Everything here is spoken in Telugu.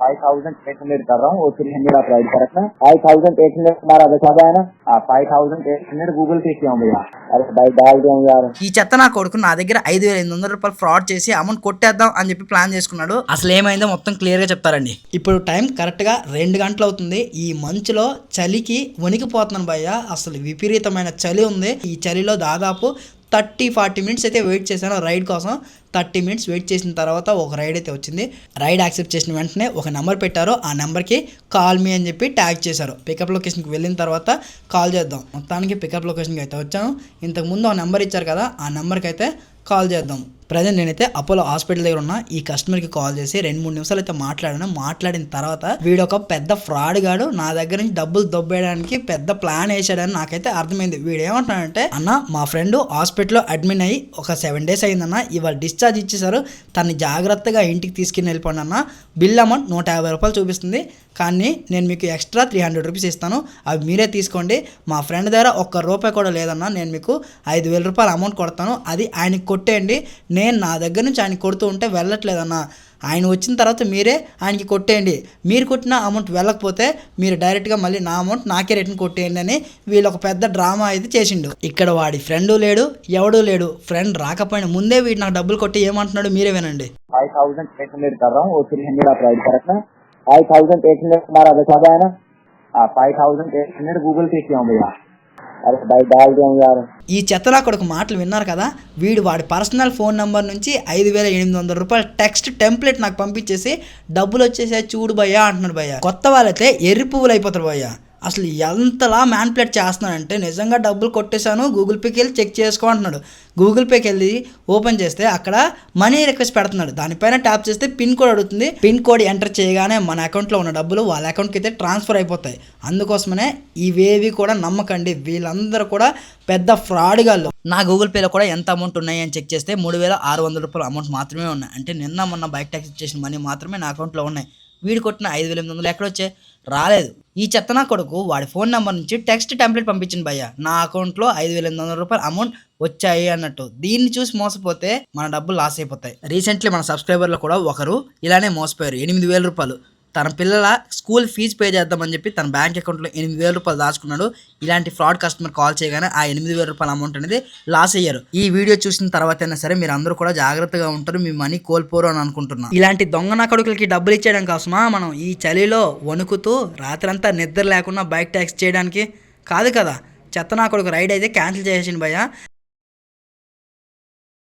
फाइव थाउजेंड एट हंड्रेड कर रहा हूँ और थ्री हंड्रेड आप राइड कर रखना फाइव थाउजेंड एट हंड्रेड तुम्हारा बचा हुआ है ना five thousand eight hundred Google Pay किया हूँ भैया अरे भाई डाल दिया हूँ यार ఈ చెత్త నా కొడుకు నా దగ్గర ఐదు వేల ఎనిమిది వందల రూపాయలు ఫ్రాడ్ చేసి అమౌంట్ కొట్టేద్దాం అని చెప్పి ప్లాన్ చేసుకున్నాడు అసలు ఏమైందో మొత్తం క్లియర్ గా చెప్తారండి ఇప్పుడు టైం కరెక్ట్ గా రెండు గంటలు అవుతుంది ఈ మంచులో చలికి వణికిపోతున్నాను భయ్య అసలు విపరీతమైన చలి ఉంది ఈ చలిలో దాదాపు థర్టీ ఫార్టీ మినిట్స్ అయితే వెయిట్ చేశాను. రైడ్ కోసం థర్టీ మినిట్స్ వెయిట్ చేసిన తర్వాత ఒక రైడ్ అయితే వచ్చింది. రైడ్ యాక్సెప్ట్ చేసిన వెంటనే ఒక నెంబర్ పెట్టారు. ఆ నెంబర్కి కాల్ మీ అని చెప్పి ట్యాగ్ చేశారు. పికప్ లొకేషన్కి వెళ్ళిన తర్వాత కాల్ చేద్దాం. మొత్తానికి పికప్ లొకేషన్కి అయితే వచ్చాను. ఇంతకు ముందు ఆ నెంబర్ ఇచ్చారు కదా ఆ నెంబర్కి అయితే కాల్ చేద్దాం. ప్రజెంట్ నేనైతే అపోలో హాస్పిటల్ దగ్గర ఉన్న ఈ కస్టమర్కి కాల్ చేసి రెండు మూడు నిమిషాలు అయితే మాట్లాడాను మాట్లాడిన తర్వాత వీడు ఒక పెద్ద ఫ్రాడ్ గాడు నా దగ్గర నుంచి డబ్బులు దొబ్బేయడానికి పెద్ద ప్లాన్ వేసాడని నాకైతే అర్థమైంది. వీడు ఏమంటాడంటే అన్న మా ఫ్రెండ్ హాస్పిటల్లో అడ్మిట్ అయ్యి ఒక సెవెన్ డేస్ అయిందన్న ఇవాళ డిశ్చార్జ్ ఇచ్చేసారు తను జాగ్రత్తగా ఇంటికి తీసుకుని వెళ్ళిపోండి అన్న. బిల్ అమౌంట్ నూట యాభై రూపాయలు చూపిస్తుంది కానీ నేను మీకు ఎక్స్ట్రా త్రీ హండ్రెడ్ రూపీస్ ఇస్తాను అవి మీరే తీసుకోండి. మా ఫ్రెండ్ దగ్గర ఒక్క రూపాయి కూడా లేదన్నా నేను మీకు ఐదు వేల రూపాయలు అమౌంట్ కొడతాను అది ఆయనకి కొట్టేయండి. నేను నా దగ్గర నుంచి ఆయన కొడుతూ ఉంటే వెళ్ళట్లేదన్నా ఆయన వచ్చిన తర్వాత మీరే ఆయనకి కొట్టేయండి మీరు కొట్టిన అమౌంట్ వెళ్ళకపోతే మీరు డైరెక్ట్గా మళ్ళీ నా అమౌంట్ నాకే రిటర్న్ కొట్టేయండి అని వీళ్ళు ఒక పెద్ద డ్రామా అయితే చేసిండు ఇక్కడ వాడి ఫ్రెండు లేడు ఎవడు లేడు ఫ్రెండ్ రాకపోయినా ముందే వీడు నాకు డబ్బులు కొట్టి ఏమంటున్నాడు మీరే వినండి फाइव थाउजेंड एट हंड्रेड कर रहा हूँ और थ्री हंड्रेड आप राइड कर रखना फाइव थाउजेंड एट हंड्रेड तुम्हारा बचा हुआ है ना five thousand eight hundred Google Pay किया हूँ भैया ఈ చెత్తలా కొడుకు మాటలు విన్నారు కదా వీడు వాడి పర్సనల్ ఫోన్ నెంబర్ నుంచి ఐదు వేల ఎనిమిది వందల రూపాయల టెక్స్ట్ టెంప్లెట్ నాకు పంపించేసి డబ్బులు వచ్చేసే చూడు భయ్యా అంటున్నాడు భయ్య. కొత్త వాళ్ళైతే ఎర్రి పువ్వులు అయిపోతారు భయ్యా. అసలు ఎంతలా మ్యాన్ప్లేట్ చేస్తున్నాడంటే నిజంగా డబ్బులు కొట్టేశాను గూగుల్ పేకి వెళ్ళి చెక్ చేసుకో అంటున్నాడు. గూగుల్ పేకి వెళ్ళి ఓపెన్ చేస్తే అక్కడ మనీ రిక్వెస్ట్ పెడుతున్నాడు. దానిపైన ట్యాప్ చేస్తే పిన్ కోడ్ అడుగుతుంది. పిన్ కోడ్ ఎంటర్ చేయగానే మన అకౌంట్లో ఉన్న డబ్బులు వాళ్ళ అకౌంట్కి అయితే ట్రాన్స్ఫర్ అయిపోతాయి. అందుకోసమనే ఇవేవి కూడా నమ్మకండి. వీళ్ళందరూ కూడా పెద్ద ఫ్రాడ్ గాళ్ళు నా గూగుల్ పేలో కూడా ఎంత అమౌంట్ ఉన్నాయి అని చెక్ చేస్తే మూడు వేల ఆరు వందల రూపాయల అమౌంట్ మాత్రమే ఉన్నాయి. అంటే నిన్న మొన్న బైక్ ట్యాక్సీ చేసిన మనీ మాత్రమే నా అకౌంట్లో ఉన్నాయి. వీడు కొట్టిన ఐదు వేల ఎనిమిది వందలు ఎక్కడొచ్చాయి? రాలేదు. ఈ చెత్త నా కొడుకు వాడి ఫోన్ నెంబర్ నుంచి టెక్స్ట్ టెంప్లెట్ పంపించింది భయ్య. నా అకౌంట్లో ఐదు వేల ఎనిమిది వందల రూపాయలు అమౌంట్ వచ్చాయి అన్నట్టు. దీన్ని చూసి మోసపోతే మన డబ్బులు లాస్ అయిపోతాయి. రీసెంట్లీ మన సబ్స్క్రైబర్లో కూడా ఒకరు ఇలానే మోసపోయారు. ఎనిమిది వేల రూపాయలు. తన పిల్లల స్కూల్ ఫీజు పే చేద్దామని చెప్పి తన బ్యాంక్ అకౌంట్లో ఎనిమిది వేల రూపాయలు దాచుకున్నాడు. ఇలాంటి ఫ్రాడ్ కస్టమర్ కాల్ చేయగానే ఆ ఎనిమిది వేల రూపాయల అమౌంట్ అనేది లాస్ అయ్యారు. ఈ వీడియో చూసిన తర్వాత అయినా సరే మీరు అందరూ కూడా జాగ్రత్తగా ఉంటారు మీ మనీ కోల్పోరు అని అనుకుంటున్నాను ఇలాంటి దొంగ నా కొడుకులకి డబ్బులు ఇచ్చేయడం కోసమా? మనం ఈ చలిలో వణుకుతూ రాత్రంతా నిద్ర లేకుండా బైక్ ట్యాక్స్ చేయడానికి కాదు కదా. చెత్త నా కొడుకు రైడ్ అయితే క్యాన్సిల్ చేసేసింది భయ్య.